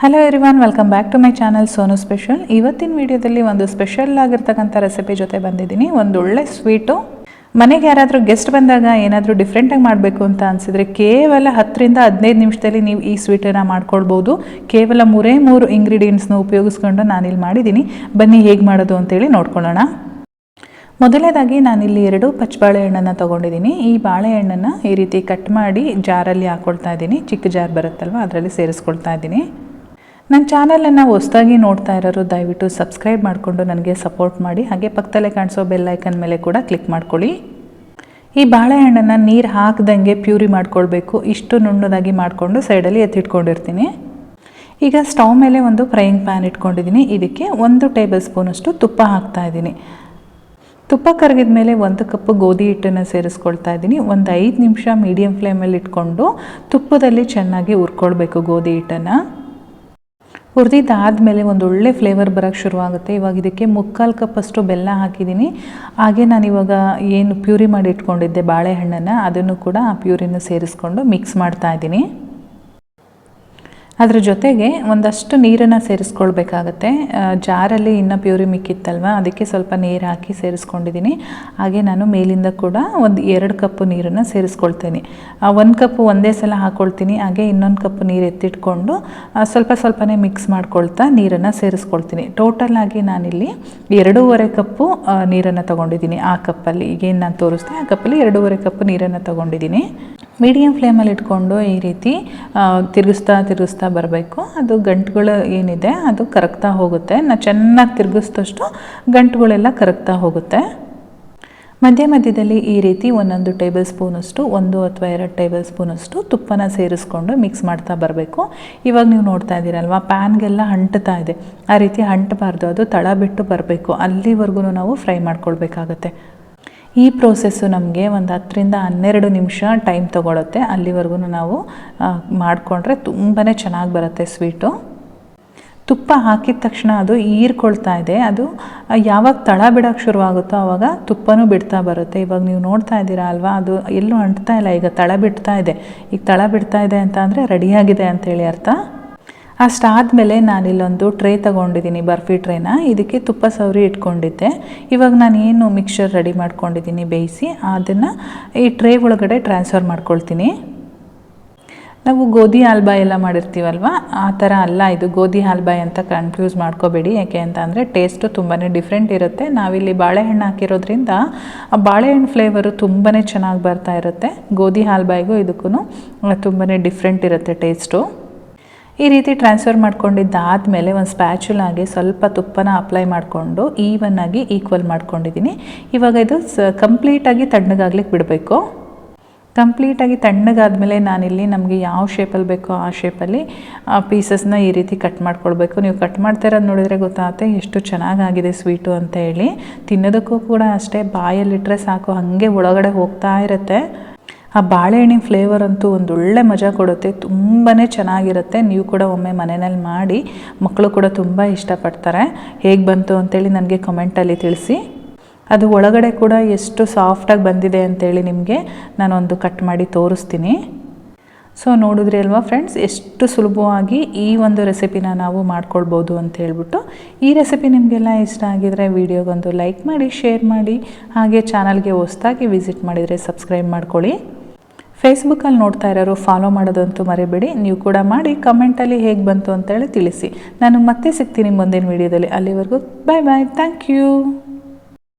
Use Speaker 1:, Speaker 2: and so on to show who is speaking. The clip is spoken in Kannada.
Speaker 1: Hello everyone welcome back to my channel Sonu special ಇವತ್ತಿನ ವಿಡಿಯೋದಲ್ಲಿ ಒಂದು ಸ್ಪೆಷಲ್ ಆಗಿರ್ತಕ್ಕಂಥ ರೆಸಿಪಿ ಜೊತೆ ಬಂದಿದ್ದೀನಿ. ಒಂದು ಒಳ್ಳೆ ಸ್ವೀಟು ಮನೆಗೆ ಯಾರಾದರೂ ಗೆಸ್ಟ್ ಬಂದಾಗ ಏನಾದರೂ ಡಿಫ್ರೆಂಟಾಗಿ ಮಾಡಬೇಕು ಅಂತ ಅನಿಸಿದರೆ ಕೇವಲ ಹತ್ತರಿಂದ ಹದಿನೈದು ನಿಮಿಷದಲ್ಲಿ ನೀವು ಈ ಸ್ವೀಟನ್ನು ಮಾಡ್ಕೊಳ್ಬೋದು. ಕೇವಲ ಮೂರೇ ಮೂರು ಇಂಗ್ರೀಡಿಯೆಂಟ್ಸ್ನ ಉಪಯೋಗಿಸ್ಕೊಂಡು ನಾನಿಲ್ಲಿ ಮಾಡಿದ್ದೀನಿ. ಬನ್ನಿ ಹೇಗೆ ಮಾಡೋದು ಅಂತೇಳಿ ನೋಡ್ಕೊಳ್ಳೋಣ. ಮೊದಲನೇದಾಗಿ ನಾನಿಲ್ಲಿ ಎರಡು ಪಚ್ಚ ಬಾಳೆಹಣ್ಣನ್ನು ತೊಗೊಂಡಿದ್ದೀನಿ. ಈ ಬಾಳೆಹಣ್ಣನ್ನು ಈ ರೀತಿ ಕಟ್ ಮಾಡಿ ಜಾರಲ್ಲಿ ಹಾಕ್ಕೊಳ್ತಾ ಇದ್ದೀನಿ. ಚಿಕ್ಕ ಜಾರ್ ಬರುತ್ತಲ್ವ, ಅದರಲ್ಲಿ ಸೇರಿಸ್ಕೊಳ್ತಾ ಇದ್ದೀನಿ. ನನ್ನ ಚಾನಲನ್ನು ಹೊಸದಾಗಿ ನೋಡ್ತಾ ಇರೋರು ದಯವಿಟ್ಟು ಸಬ್ಸ್ಕ್ರೈಬ್ ಮಾಡಿಕೊಂಡು ನನಗೆ ಸಪೋರ್ಟ್ ಮಾಡಿ. ಹಾಗೆ ಪಕ್ಕದಲ್ಲೇ ಕಾಣಿಸೋ ಬೆಲ್ ಐಕನ್ ಮೇಲೆ ಕೂಡ ಕ್ಲಿಕ್ ಮಾಡ್ಕೊಳ್ಳಿ. ಈ ಬಾಳೆಹಣ್ಣನ್ನು ನೀರು ಹಾಕ್ದಂಗೆ ಪ್ಯೂರಿ ಮಾಡ್ಕೊಳ್ಬೇಕು. ಇಷ್ಟು ನುಣ್ಣದಾಗಿ ಮಾಡಿಕೊಂಡು ಸೈಡಲ್ಲಿ ಎತ್ತಿಟ್ಕೊಂಡಿರ್ತೀನಿ. ಈಗ ಸ್ಟವ್ ಮೇಲೆ ಒಂದು ಫ್ರೈಯಿಂಗ್ ಪ್ಯಾನ್ ಇಟ್ಕೊಂಡಿದ್ದೀನಿ. ಇದಕ್ಕೆ ಒಂದು ಟೇಬಲ್ ಸ್ಪೂನಷ್ಟು ತುಪ್ಪ ಹಾಕ್ತಾ ಇದ್ದೀನಿ. ತುಪ್ಪ ಕರಗಿದ ಮೇಲೆ ಒಂದು ಕಪ್ಪು ಗೋಧಿ ಹಿಟ್ಟನ್ನು ಸೇರಿಸ್ಕೊಳ್ತಾ ಇದ್ದೀನಿ. ಒಂದು ಐದು ನಿಮಿಷ ಮೀಡಿಯಮ್ ಫ್ಲೇಮಲ್ಲಿ ಇಟ್ಕೊಂಡು ತುಪ್ಪದಲ್ಲಿ ಚೆನ್ನಾಗಿ ಹುರ್ಕೊಳ್ಬೇಕು ಗೋಧಿ ಹಿಟ್ಟನ್ನು. ಹುರಿದಿದ್ದಾದಮೇಲೆ ಒಂದು ಒಳ್ಳೆ ಫ್ಲೇವರ್ ಬರೋಕ್ಕೆ ಶುರುವಾಗುತ್ತೆ. ಇವಾಗ ಇದಕ್ಕೆ ಮುಕ್ಕಾಲು ಕಪ್ಪಷ್ಟು ಬೆಲ್ಲ ಹಾಕಿದ್ದೀನಿ ಹಾಗೆ ನಾನು ಇವಾಗ ಏನು ಪ್ಯೂರಿ ಮಾಡಿ ಇಟ್ಕೊಂಡಿದ್ದೆ ಬಾಳೆಹಣ್ಣನ್ನು, ಅದನ್ನು ಕೂಡ ಆ ಪ್ಯೂರಿನ ಸೇರಿಸ್ಕೊಂಡು ಮಿಕ್ಸ್ ಮಾಡ್ತಾ ಇದ್ದೀನಿ. ಅದ್ರ ಜೊತೆಗೆ ಒಂದಷ್ಟು ನೀರನ್ನು ಸೇರಿಸ್ಕೊಳ್ಬೇಕಾಗತ್ತೆ. ಜಾರಲ್ಲಿ ಇನ್ನೂ ಪ್ಯೂರಿ ಮಿಕ್ಕಿತ್ತಲ್ವ ಅದಕ್ಕೆ ಸ್ವಲ್ಪ ನೀರು ಹಾಕಿ ಸೇರಿಸ್ಕೊಂಡಿದ್ದೀನಿ ಹಾಗೆ ನಾನು ಮೇಲಿಂದ ಕೂಡ ಒಂದು ಎರಡು ಕಪ್ಪು ನೀರನ್ನು ಸೇರಿಸ್ಕೊಳ್ತೇನೆ. ಒಂದು ಕಪ್ಪು ಒಂದೇ ಸಲ ಹಾಕ್ಕೊಳ್ತೀನಿ ಹಾಗೆ ಇನ್ನೊಂದು ಕಪ್ಪು ನೀರು ಎತ್ತಿಟ್ಕೊಂಡು ಸ್ವಲ್ಪ ಸ್ವಲ್ಪನೇ ಮಿಕ್ಸ್ ಮಾಡ್ಕೊಳ್ತಾ ನೀರನ್ನು ಸೇರಿಸ್ಕೊಳ್ತೀನಿ. ಟೋಟಲ್ ಆಗಿ ನಾನಿಲ್ಲಿ ಎರಡೂವರೆ ಕಪ್ಪು ನೀರನ್ನು ತೊಗೊಂಡಿದ್ದೀನಿ ಆ ಕಪ್ಪಲ್ಲಿ. ಈಗೇನು ನಾನು ತೋರಿಸ್ತೀನಿ ಆ ಕಪ್ಪಲ್ಲಿ ಎರಡೂವರೆ ಕಪ್ ನೀರನ್ನು ತೊಗೊಂಡಿದ್ದೀನಿ ಮೀಡಿಯಮ್ ಫ್ಲೇಮಲ್ಲಿ ಇಟ್ಕೊಂಡು ಈ ರೀತಿ ತಿರುಗಿಸ್ತಾ ತಿರುಗಿಸ್ತಾ ಬರಬೇಕು. ಅದು ಗಂಟುಗಳು ಏನಿದೆ ಅದು ಕರಗ್ತಾ ಹೋಗುತ್ತೆ. ನಾ, ಚೆನ್ನಾಗಿ ತಿರುಗಿಸಿದಷ್ಟು ಗಂಟುಗಳೆಲ್ಲ ಕರಗ್ತಾ ಹೋಗುತ್ತೆ. ಮಧ್ಯ ಮಧ್ಯದಲ್ಲಿ ಈ ರೀತಿ ಒಂದೊಂದು ಟೇಬಲ್ ಸ್ಪೂನಷ್ಟು, ಒಂದು ಅಥವಾ ಎರಡು ಟೇಬಲ್ ಸ್ಪೂನಷ್ಟು ತುಪ್ಪನ ಸೇರಿಸ್ಕೊಂಡು ಮಿಕ್ಸ್ ಮಾಡ್ತಾ ಬರಬೇಕು. ಇವಾಗ ನೀವು ನೋಡ್ತಾ ಇದ್ದೀರಲ್ವ, ಪ್ಯಾನ್ಗೆಲ್ಲ ಅಂಟ್ತಾ ಇದೆ. ಆ ರೀತಿ ಅಂಟಬಾರ್ದು, ಅದು ತಳ ಬಿಟ್ಟು ಬರಬೇಕು. ಅಲ್ಲಿವರೆಗೂ ನಾವು ಫ್ರೈ ಮಾಡ್ಕೊಳ್ಬೇಕಾಗತ್ತೆ. ಈ ಪ್ರೋಸೆಸ್ಸು ನಮಗೆ ಒಂದು ಹತ್ತರಿಂದ ಹನ್ನೆರಡು ನಿಮಿಷ ಟೈಮ್ ತೊಗೊಳುತ್ತೆ. ಅಲ್ಲಿವರೆಗೂ ನಾವು ಮಾಡಿಕೊಂಡ್ರೆ ತುಂಬಾ ಚೆನ್ನಾಗಿ ಬರುತ್ತೆ ಸ್ವೀಟು ತುಪ್ಪ ಹಾಕಿದ ತಕ್ಷಣ ಅದು ಹೀರ್ಕೊಳ್ತಾ ಇದೆ. ಅದು ಯಾವಾಗ ತಳ ಬಿಡೋಕ್ಕೆ ಶುರುವಾಗುತ್ತೋ ಆವಾಗ ತುಪ್ಪನೂ ಬಿಡ್ತಾ ಬರುತ್ತೆ. ಇವಾಗ ನೀವು ನೋಡ್ತಾ ಇದ್ದೀರಾ ಅಲ್ವಾ? ಅದು ಎಲ್ಲೂ ಅಂಟ್ತಾ ಇಲ್ಲ. ಈಗ ತಳ ಬಿಡ್ತಾ ಇದೆ. ಈಗ ತಳ ಬಿಡ್ತಾ ಇದೆ ಅಂತ ಅಂದರೆ ರೆಡಿಯಾಗಿದೆ ಅಂತೇಳಿ ಅರ್ಥ? ಅಷ್ಟಾದಮೇಲೆ ನಾನಿಲ್ಲೊಂದು ಟ್ರೇ ತಗೊಂಡಿದ್ದೀನಿ ಬರ್ಫಿ ಟ್ರೇನ. ಇದಕ್ಕೆ ತುಪ್ಪ ಸವರಿ ಇಟ್ಕೊಂಡಿದ್ದೆ. ಇವಾಗ ನಾನು ಏನು ಮಿಕ್ಸರ್ ರೆಡಿ ಮಾಡ್ಕೊಂಡಿದ್ದೀನಿ ಬೇಯಿಸಿ, ಅದನ್ನು ಈ ಟ್ರೇ ಒಳಗಡೆ ಟ್ರಾನ್ಸ್ಫರ್ ಮಾಡ್ಕೊಳ್ತೀನಿ. ನಾವು ಗೋಧಿ ಹಾಲ್ಬಾಯ್ ಎಲ್ಲ ಮಾಡಿರ್ತೀವಲ್ವ? ಆ ಥರ ಅಲ್ಲ, ಇದು ಗೋಧಿ ಹಾಲ್ಬಾಯ್ ಅಂತ ಕನ್ಫ್ಯೂಸ್ ಮಾಡ್ಕೋಬೇಡಿ. ಯಾಕೆ ಅಂತ ಅಂದರೆ ಟೇಸ್ಟು ತುಂಬಾ ಡಿಫ್ರೆಂಟ್ ಇರುತ್ತೆ. ನಾವಿಲ್ಲಿ ಬಾಳೆಹಣ್ಣು ಹಾಕಿರೋದ್ರಿಂದ ಆ ಬಾಳೆಹಣ್ಣು ಫ್ಲೇವರು ತುಂಬಾ ಚೆನ್ನಾಗಿ ಬರ್ತಾ ಇರುತ್ತೆ. ಗೋಧಿ ಹಾಲ್ಬಾಯ್ಗೂ ಇದಕ್ಕೂ ತುಂಬಾ ಡಿಫ್ರೆಂಟ್ ಇರುತ್ತೆ ಟೇಸ್ಟು ಈ ರೀತಿ ಟ್ರಾನ್ಸ್ಫರ್ ಮಾಡ್ಕೊಂಡಿದ್ದಾದಮೇಲೆ ಒಂದು ಸ್ಪ್ಯಾಚುಲಾಗಿ ಸ್ವಲ್ಪ ತುಪ್ಪನ ಅಪ್ಲೈ ಮಾಡಿಕೊಂಡು ಆಗಿ ಈಕ್ವಲ್ ಮಾಡ್ಕೊಂಡಿದ್ದೀನಿ ಇವಾಗ ಇದು ಸ ಕಂಪ್ಲೀಟಾಗಿ ತಣ್ಣಗಾಗ್ಲಿಕ್ಕೆ ಬಿಡಬೇಕು. ಕಂಪ್ಲೀಟಾಗಿ ತಣ್ಣಗಾದ್ಮೇಲೆ ನಾನಿಲ್ಲಿ ನಮಗೆ ಯಾವ ಶೇಪಲ್ಲಿ ಬೇಕೋ ಆ ಶೇಪಲ್ಲಿ ಪೀಸಸ್ನ ಈ ರೀತಿ ಕಟ್ ಮಾಡ್ಕೊಳ್ಬೇಕು. ನೀವು ಕಟ್ ಮಾಡ್ತಾ ಇರೋದು ನೋಡಿದರೆ ಗೊತ್ತಾಗುತ್ತೆ ಎಷ್ಟು ಚೆನ್ನಾಗಾಗಿದೆ ಸ್ವೀಟು ಅಂತ ಹೇಳಿ. ತಿನ್ನೋದಕ್ಕೂ ಕೂಡ ಅಷ್ಟೇ ಬಾಯಲ್ಲಿಟ್ಟರೆ ಸಾಕು, ಹಾಗೆ ಒಳಗಡೆ ಹೋಗ್ತಾ ಇರುತ್ತೆ. ಆ ಬಾಳೆಹಣ್ಣಿನ ಫ್ಲೇವರ್ ಅಂತೂ ಒಂದು ಒಳ್ಳೆ ಮಜಾ ಕೊಡುತ್ತೆ. ತುಂಬಾ ಚೆನ್ನಾಗಿರುತ್ತೆ. ನೀವು ಕೂಡ ಒಮ್ಮೆ ಮನೆಯಲ್ಲಿ ಮಾಡಿ ಮಕ್ಕಳು ಕೂಡ ತುಂಬ ಇಷ್ಟಪಡ್ತಾರೆ. ಹೇಗೆ ಬಂತು ಅಂತೇಳಿ ನನಗೆ ಕಮೆಂಟಲ್ಲಿ ತಿಳಿಸಿ. ಅದು ಒಳಗಡೆ ಕೂಡ ಎಷ್ಟು ಸಾಫ್ಟಾಗಿ ಬಂದಿದೆ ಅಂತೇಳಿ ನಿಮಗೆ ನಾನೊಂದು ಕಟ್ ಮಾಡಿ ತೋರಿಸ್ತೀನಿ. ಸೊ ನೋಡಿದ್ರಿ ಅಲ್ವಾ ಫ್ರೆಂಡ್ಸ್ ಎಷ್ಟು ಸುಲಭವಾಗಿ ಈ ಒಂದು ರೆಸಿಪಿನ ನಾವು ಮಾಡ್ಕೊಳ್ಬೋದು ಅಂತ ಹೇಳ್ಬಿಟ್ಟು ಈ ರೆಸಿಪಿ ನಿಮಗೆಲ್ಲ ಇಷ್ಟ ಆಗಿದರೆ ವಿಡಿಯೋಗೊಂದು ಲೈಕ್ ಮಾಡಿ ಶೇರ್ ಮಾಡಿ, ಹಾಗೆ ಚಾನಲ್ಗೆ ಹೊಸ್ದಾಗಿ ವಿಸಿಟ್ ಮಾಡಿದರೆ ಸಬ್ಸ್ಕ್ರೈಬ್ ಮಾಡ್ಕೊಳ್ಳಿ. ಫೇಸ್ಬುಕ್ಕಲ್ಲಿ ನೋಡ್ತಾ ಇರೋರು ಫಾಲೋ ಮಾಡೋದಂತೂ ಮರಿಬೇಡಿ. ನೀವು ಕೂಡ ಮಾಡಿ ಕಮೆಂಟಲ್ಲಿ ಹೇಗೆ ಬಂತು ಅಂತೇಳಿ ತಿಳಿಸಿ. ನಾನು ಮತ್ತೆ ಸಿಗ್ತೀನಿ ಮುಂದಿನ ವಿಡಿಯೋದಲ್ಲಿ ಅಲ್ಲಿವರೆಗೂ ಬಾಯ್ ಬಾಯ್ ಥ್ಯಾಂಕ್ ಯು